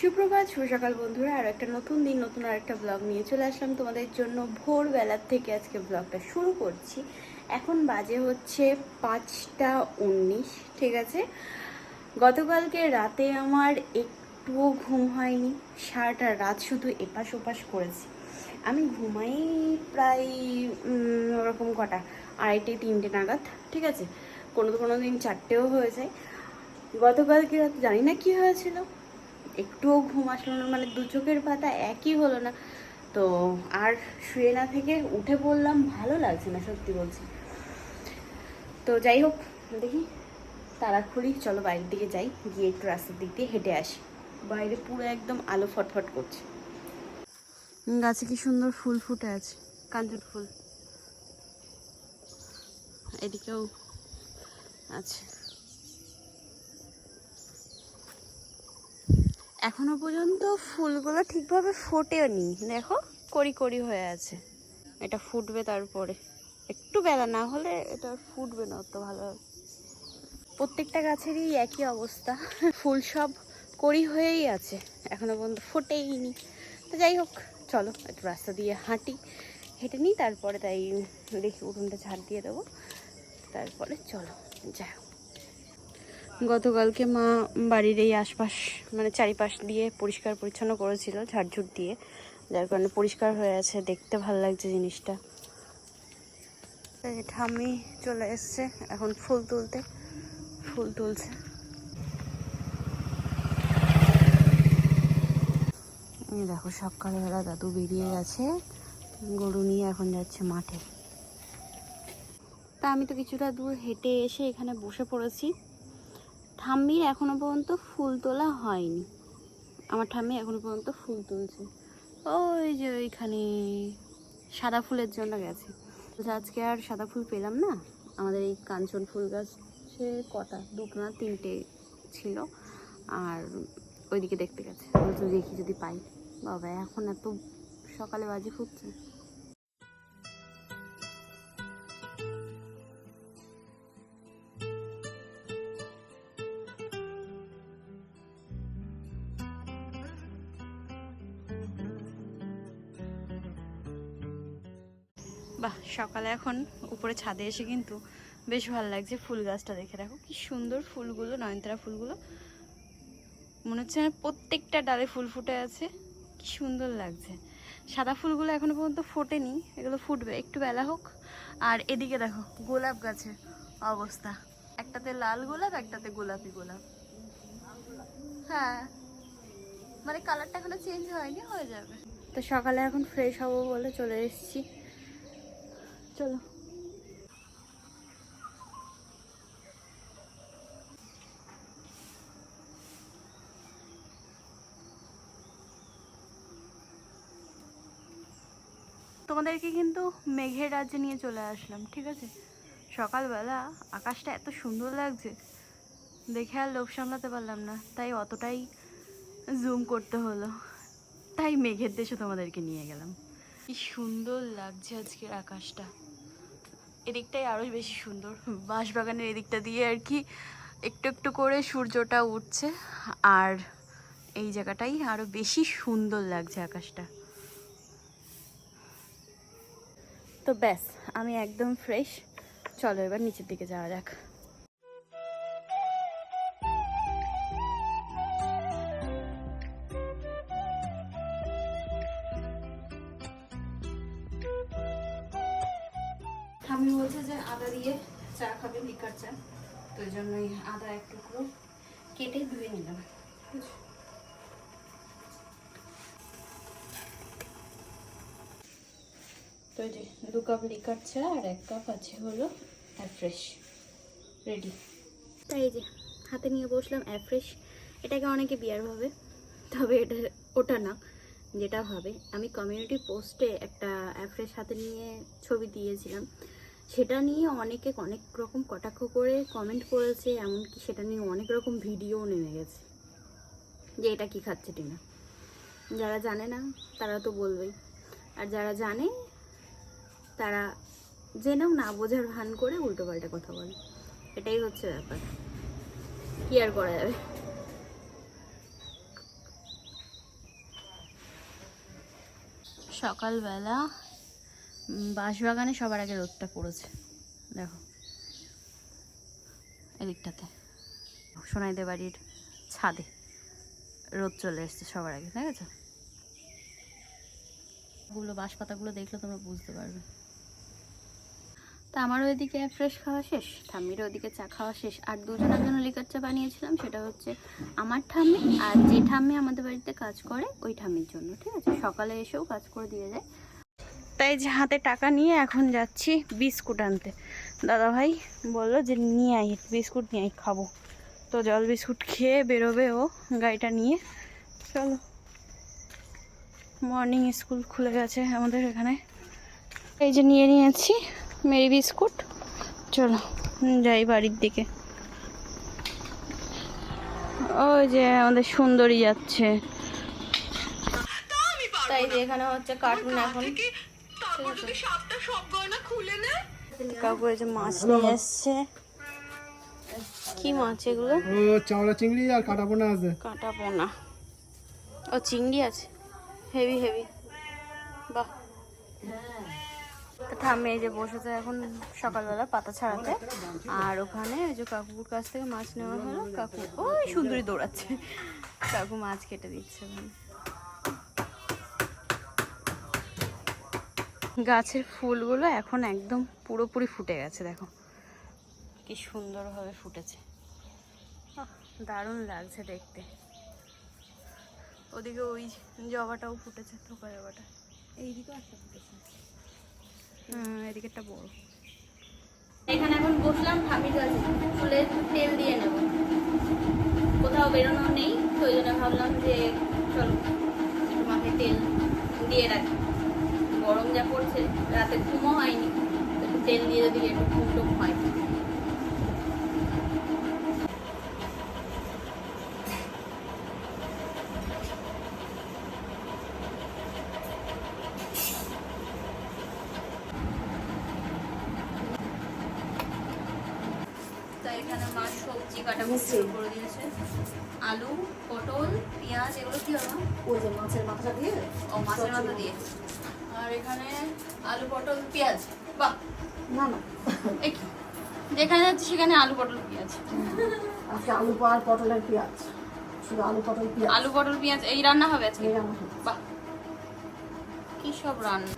সুপ্রভাত, শুভ সকাল বন্ধুরা। আর একটা নতুন দিন, নতুন আর একটা ব্লগ নিয়ে চলে আসলাম তোমাদের জন্য। ভোরবেলার থেকে আজকে ব্লগটা শুরু করছি। এখন বাজে হচ্ছে পাঁচটা উনিশ, ঠিক আছে? গতকালকে রাতে আমার একটুও ঘুম হয়নি। সারাটা রাত শুধু এপাশ ওপাশ করেছি। আমি ঘুমাই প্রায় ওরকম কটা, আড়াইটে, তিনটে নাগাদ, ঠিক আছে? কোনো কোনো দিন চারটেও হয়ে যায়। গতকালকে রাত জানি না কি হয়েছিল। একটুও ঘুম আসলো না মানে দু চোখের পাতা একই হলো না। তো আর শুয়ে না থেকে উঠে পড়লাম, ভালো লাগছে না, সত্যি বলছি। তো যাই হোক, দেখি তারা খুলি চলো বাইরের দিকে যাই, গিয়ে একটু রাস্তার দিক দিয়ে হেঁটে আসি। বাইরে পুরো একদম আলো ফটফট করছে। গাছে কি সুন্দর ফুল ফুটে আছে, কাঞ্চন ফুল। এদিকেও আছে। এখনও পর্যন্ত ফুলগুলো ঠিকভাবে ফোটেও নি দেখো, কড়ি কড়ি হয়ে আছে। এটা ফুটবে তারপরে। একটু বেলা না হলে এটা ফুটবে না অত ভালো। প্রত্যেকটা গাছেরই একই অবস্থা। ফুল সব করি হয়েই আছে। এখনও পর্যন্ত ফোটেই নি তো যাই হোক, চলো একটু রাস্তা দিয়ে হাঁটি, হেঁটে নিই, তারপরে তাই দেখি উঠোনটা ঝাড় দিয়ে দেবো। তারপরে চলো, যাই হোক। গতকালকে মা বাড়ির এই আশপাশ মানে চারিপাশ দিয়ে পরিষ্কার পরিচ্ছন্ন করেছিল, ঝাড়ঝুট দিয়ে। যার কারণে পরিষ্কার হয়ে আছে, দেখতে ভালো লাগছে জিনিসটা। ঠাম্মি চলে এসছে এখন ফুল তুলতে, ফুল তুলছে। দেখো সকালবেলা দাদু বেরিয়ে গেছে, গরু নিয়ে এখন যাচ্ছে মাঠে। তা আমি তো কিছুটা দূর হেঁটে এসে এখানে বসে পড়েছি। ঠাম্মির এখনও পর্যন্ত ফুল তোলা হয়নি। আমার ঠাম্মি এখনও পর্যন্ত ফুল তুলছে। ওই যে ওইখানে সাদা ফুলের জন্য গেছে। বলছে, আজকে আর সাদা ফুল পেলাম না। আমাদের এই কাঞ্চন ফুল গাছে কটা? দুটো না তিনটে ছিল। আর ওইদিকে দেখতে গেছে। বলছে দেখি যদি পাই। বাবা এখন এত সকালে বাজে ফুটছে বাহ, সকালে এখন উপরে ছাদে এসে কিন্তু বেশ ভালো লাগছে ফুল গাছটা দেখে। দেখো কি সুন্দর ফুলগুলো, নয়নতারা ফুলগুলো। মনে হচ্ছে প্রত্যেকটা ডালে ফুল ফুটে আছে। কি সুন্দর লাগছে। সাদা ফুলগুলো এখনও পর্যন্ত ফোটেনি, এগুলো ফুটবে। একটু বেলা হোক। আর এদিকে দেখো, গোলাপ গাছের অবস্থা। একটাতে লাল গোলাপ, একটাতে গোলাপি গোলাপ। হ্যাঁ। মানে কালারটা এখনও চেঞ্জ হয়নি, হয়ে যাবে। তো সকালে এখন ফ্রেশ হব বলে চলে এসেছি। চলো। তোমাদেরকে কিন্তু মেঘের রাজ্যে নিয়ে চলে আসলাম, ঠিক আছে? সকালবেলা আকাশটা এত সুন্দর লাগছে, দেখে আর লোভ সামলাতে পারলাম না, তাই অতটাই জুম করতে হলো। তাই মেঘের দেশে তোমাদেরকে নিয়ে গেলাম। কি সুন্দর লাগছে আজকের আকাশটা। এদিকটাই আরও বেশি সুন্দর। বাঁশবাগানের এদিকটা দিয়ে আর কি একটু একটু করে সূর্যটা উঠছে। আর এই জায়গাটাই আরও বেশি সুন্দর লাগছে আকাশটা। তো ব্যাস, আমি একদম ফ্রেশ। চলো এবার নিচের দিকে যাওয়া যাক। লিকার চা তো ওই জন্যই আদা এক টুকরো কেটে ধুয়ে নিলাম। তো যে দু কাপ লিকার চা আর এক কাপ আছে হলো অ্যাফ্রেশ রেডি তাই যে হাতে নিয়ে বসলাম অ্যাফ্রেশ এটাকে অনেকে বিয়ার ভাবে, তবে এটা, ওটা না, যেটা ভাবে। আমি কমিউনিটি পোস্টে একটা অ্যাফ্রেশ হাতে নিয়ে ছবি দিয়েছিলাম। সেটা নিয়ে অনেকে অনেক রকম কটাক্ষ করে কমেন্ট করেছে, এমনকি সেটা নিয়ে অনেক রকম ভিডিও নেমে গেছে। যে এটা কি খাচ্ছে টিনা? যারা জানে না, তারা তো বলবেই। আর যারা জানে, তারা জেনেও না বোঝার ভান করে উল্টোপাল্টা কথা বলে। এটাই হচ্ছে ব্যাপার। কি আর করা যাবে? সকালবেলা বাঁশবাগানে সবার আগে রোদটা পড়েছে। দেখো। এদিকটাতে। সোনাইদের বাড়ির ছাদে রোদ চলে এসছে সবার আগে দেখেছগুলো বাঁশ পাতাগুলো দেখলে তোমরা বুঝতে পারবে। তা আমার ওইদিকে ফ্রেশ খাওয়া শেষ ঠাম্মির ওইদিকে চা খাওয়া শেষ। আর দুজনের জন্য লিকার চা বানিয়েছিলাম, সেটা হচ্ছে আমার ঠাম্মি আর যে ঠাম্মি আমাদের বাড়িতে কাজ করে, ওই ঠাম্মির জন্য, ঠিক আছে? সকালে এসেও কাজ করে দিয়ে যায়। তাই যে হাতে টাকা নিয়ে এখন যাচ্ছি বিস্কুট আনতে। দাদা ভাই বলল যে নিয়ে আই বিস্কুট নিয়ে আই খাব। তো জল বিস্কুট খেয়ে বেরোবে ও গাড়িটা নিয়ে। চলো। মর্নিং স্কুল খুলে গেছে আমাদের এখানে। এই যে নিয়ে নিয়েছি মেরি বিস্কুট। চলো যাই বাড়ির দিকে। ওই যে আমাদের সুন্দরী যাচ্ছে। তাই যে এখানে হচ্ছে কার্টুন এখন। কাকু এই যে মাছ নিয়ে এসছে। কি মাছ এগুলো? ও চিংড়ি আর কাটা পোনা আছে। কাঁটা পোনা ও চিংড়ি আছে? হেভি হেভি বাহ। এই যে বসেছে এখন সকালবেলা পাতা ছাড়াতে। আর ওখানে ওই যে কাকুর কাছ থেকে মাছ নেওয়া হলো। কাকু ওই সুন্দরী দৌড়াচ্ছে। কাকু মাছ কেটে দিচ্ছে। ওখানে গাছের ফুলগুলো এখন একদম পুরোপুরি ফুটে গেছে, দেখো। কি সুন্দরভাবে ফুটেছে। দারুণ লাগছে দেখতে। ওদিকে ওই জবাটাও ফুটেছে, থোকা জবাটা। এইদিকেও একটা ফুটেছে। হুম এদিকেরটা বড়। এখানে এখন বসলাম ঠামির কাছে চুলে তেল দিয়ে নেব। কোথাও বেরোনো নেই, তো ওই জন্য ভাবলাম যে চলো একটু তেল দিয়ে রাখি। যা পড়ছে রাতে ঘুমও হয়নি। তেল দিয়ে যদি একটু ঘুম টুম হয় এখানে মা সবজি কাটা শুরু করে দিয়েছে। আলু পটল পেঁয়াজ এগুলো কি হবে? ওই যে মাছের মাথাটা দিয়ে ও মাছের মাথা দিয়ে। আর এখানে আলু পটল পেঁয়াজ। বাহ! না না। যেখানে যাচ্ছে সেখানে আলু পটল পেঁয়াজ। আজকে আলু আর পটলের পেঁয়াজ। শুধু আলু পটল পেঁয়াজ। আলু পটল পেঁয়াজ এই রান্না হবে আজকে? এই রান্না হবে। বাহ! কি সব রান্না?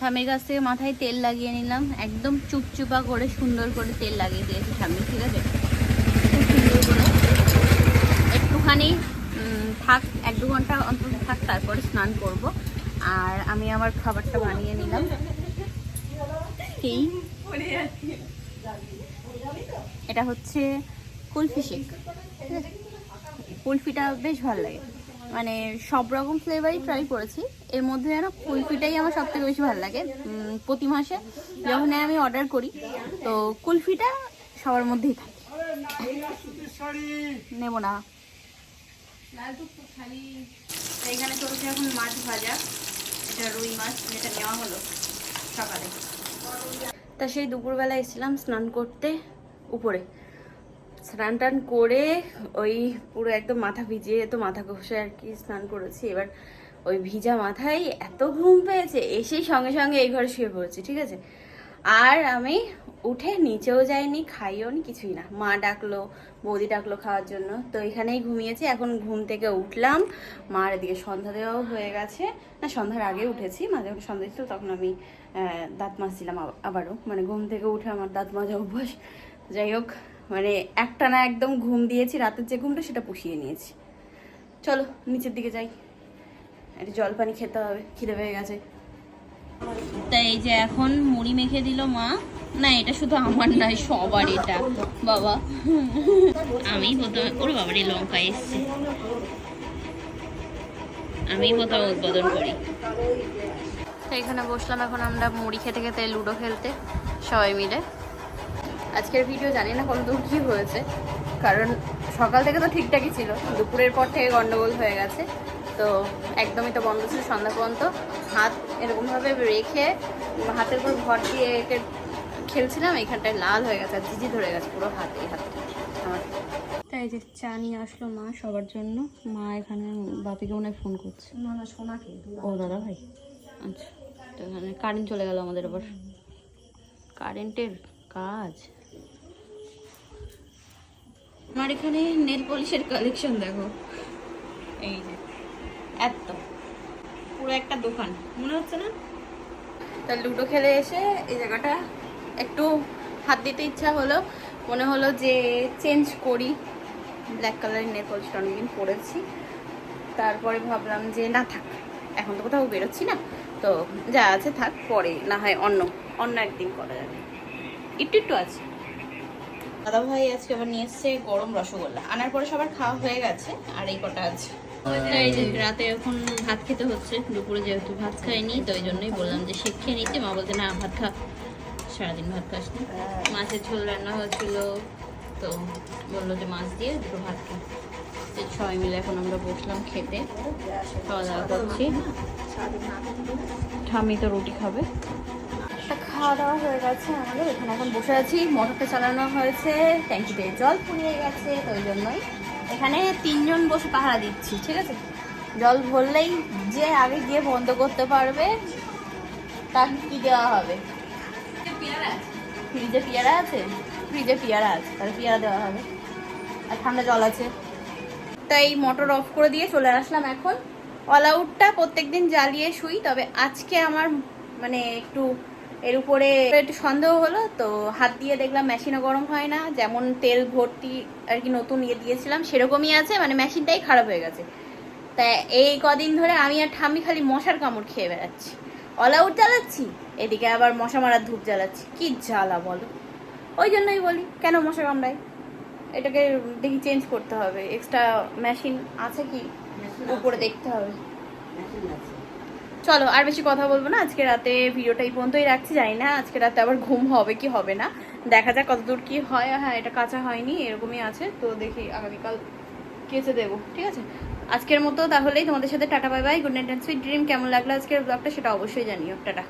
ঠামির কাছ থেকে মাথায় তেল লাগিয়ে নিলাম। একদম চুপচুপা করে, সুন্দর করে তেল লাগিয়ে দিয়েছি ঠামির ঠিক আছে? একটুখানি থাক, এক দু ঘণ্টা অন্তত থাক, তারপরে স্নান করব। আর আমি আমার খাবারটা বানিয়ে নিলাম। এটা হচ্ছে কুলফি শেক? কুলফিটা বেশ ভালো লাগে। মানে সব রকম ফ্লেভারই ট্রাই করেছি। এর মধ্যে যেন কুলফিটাই আমার সব থেকে বেশি ভালো লাগে। প্রতি মাসে যখন আমি অর্ডার করি তো কুলফিটা সবার মধ্যেই থাকে। নেব না। এখানে চলছে এখন মাছ ভাজা। এটা রুই মাছ যেটা নেওয়া হলো সকালে। তা সেই দুপুরবেলা এসেছিলাম স্নান করতে উপরে। স্নান টান করে ওই পুরো একদম মাথা ভিজিয়ে তো মাথা ঘষে আর কি স্নান করেছি। এবার ওই ভিজা মাথায় এত ঘুম পেয়েছে, এসেই সঙ্গে সঙ্গে এই ঘরে শুয়ে পড়েছি, ঠিক আছে? আর আমি উঠে নিচেও যাইনি, খাইও নি, কিছুই না। মা ডাকলো, বৌদি ডাকলো খাওয়ার জন্য। তো এখানেই ঘুমিয়েছি, এখন ঘুম থেকে উঠলাম। মার এদিকে সন্ধ্যা দেওয়াও হয়ে গেছে। না, সন্ধ্যার আগে উঠেছি, মা যখন সন্ধ্যা ছিল তখন আমি দাঁত মাজছিলাম আব- আবারও। মানে ঘুম থেকে উঠে আমার দাঁত মাজা অভ্যাস। যাই হোক মানে একটা না একদম ঘুম দিয়েছি রাতের যে ঘুমটা সেটা পুষিয়ে নিয়েছি। চলো নিচের দিকে যাই। একটু জল পানি খেতে হবে খিদে পেয়ে গেছে। তাই এই যে এখন মুড়ি মেখে দিল মা। না এটা শুধু আমার নয় সবার এটা। বাবা। আমি প্রথমে ওর বাবারই লঙ্কা এসছে। আমি প্রথমে উদ্বোধন করি। তো এখানে বসলাম এখন আমরা মুড়ি খেতে খেতে লুডো খেলতে সবাই মিলে। আজকের ভিডিও জানি না কত দূর কী হয়েছে। কারণ সকাল থেকে তো ঠিকঠাকই ছিল। দুপুরের পর থেকে গন্ডগোল হয়ে গেছে। তো একদমই তো বন্ধ ছিল সন্ধ্যা পর্যন্ত। হাত এরকমভাবে রেখে হাতের উপর ভর দিয়ে একে খেলছিলাম এইখানটায় লাল হয়ে গেছে আর জিজি ধরে গেছে পুরো হাতে এই হাতে আমার তাই যে চা নিয়ে আসলো মা সবার জন্য। মা এখানে বাপিকে মনে ফোন করছে। না না সোনাকে ও দাদা ভাই আচ্ছা তো এখানে কারেন্ট চলে গেল আমাদের আবার। কারেন্টের কাজ। আমার এখানে নেল পলিশের কালেকশন দেখো। এই যে, এত। পুরো একটা দোকান, মনে হচ্ছে না? তা লুডো খেলে এসে এই জায়গাটা একটু হাত দিতে ইচ্ছা হলো। মনে হলো যে চেঞ্জ করি। ব্ল্যাক কালারের নেল পলিশটা অনেকদিন পরেছি। তারপরে ভাবলাম যে না থাক, এখন তো কোথাও বেরোচ্ছি না। তো যা আছে থাক, পরে না হয় অন্য অন্য একদিন করা যাবে। একটু একটু আছে। দাদা ভাই আজকে আবার নিয়ে এসছে গরম রসগোল্লা। আনার পরে সবার খাওয়া হয়ে গেছে, আর এই কটা আছে। রাতে এখন ভাত খেতে হচ্ছে, দুপুরে যেহেতু ভাত খাইনি, তো ওই জন্যই বললাম যে শেখ খেয়ে নিতে মা বলতে না, ভাত খা, সারাদিন ভাত খাস না। মাছের ঝোল রান্না হয়েছিল তো বলল যে মাছ দিয়ে দুটো ভাত খা। সবাই মিলে এখন আমরা বসলাম খেতে, খাওয়া দাওয়া করছি। ঠামি তো রুটি খাবে। খাওয়া দাওয়া হয়ে গেছে আমাদের এখানে এখন বসে আছি। মোটরটা চালানো হয়েছে ট্যাঙ্কিতে জল ফুরিয়ে গেছে তো ওই জন্যই। এখানে তিনজন বসে পাহারা দিচ্ছি ঠিক আছে? জল ভরলেই যে আগে গিয়ে বন্ধ করতে পারবে তাকে কি দেওয়া হবে? ফ্রিজে পেয়ারা আছে? ফ্রিজে পেয়ারা আছে তাহলে পেয়ারা দেওয়া হবে। আর ঠান্ডা জল আছে। তাই মোটর অফ করে দিয়ে চলে আসলাম এখন। অল আউটটা প্রত্যেকদিন জ্বালিয়ে শুই তবে আজকে আমার মানে একটু এর উপরে একটু সন্দেহ হলো তো হাত দিয়ে দেখলাম মেশিনও গরম হয় না যেমন তেল ভর্তি আর কি নতুন ইয়ে দিয়েছিলাম সেরকমই আছে মানে মেশিনটাই খারাপ হয়ে গেছে। তা এই কদিন ধরে আমি আর ঠাম্মি খালি মশার কামড় খেয়ে বেড়াচ্ছি। অল আউট জ্বালাচ্ছি এদিকে আবার মশা মারার ধূপ জ্বালাচ্ছি। কি জ্বালা বলো? ওই জন্যই বলি কেন মশা কামড়ায়? এটাকে দেখি চেঞ্জ করতে হবে এক্সট্রা মেশিন আছে কি? উপরে দেখতে হবে। চলো, আর বেশি কথা বলব না। আজকে রাতে ভিডিওটা এই পর্যন্তই রাখছি, জানি না আজকে রাতে আবার ঘুম হবে কি হবে না। দেখা যাক কতদূর কি হয়। হ্যাঁ এটা কাঁচা হয়নি, এরকমই আছে। তো দেখি আগামীকাল কেচে দেবো, ঠিক আছে? আজকের মতো তাহলেই তোমাদের সাথে tata, bye bye, good night sweet dream কেমন লাগল আজকের ব্লগটা সেটা অবশ্যই জানিও। টাটা।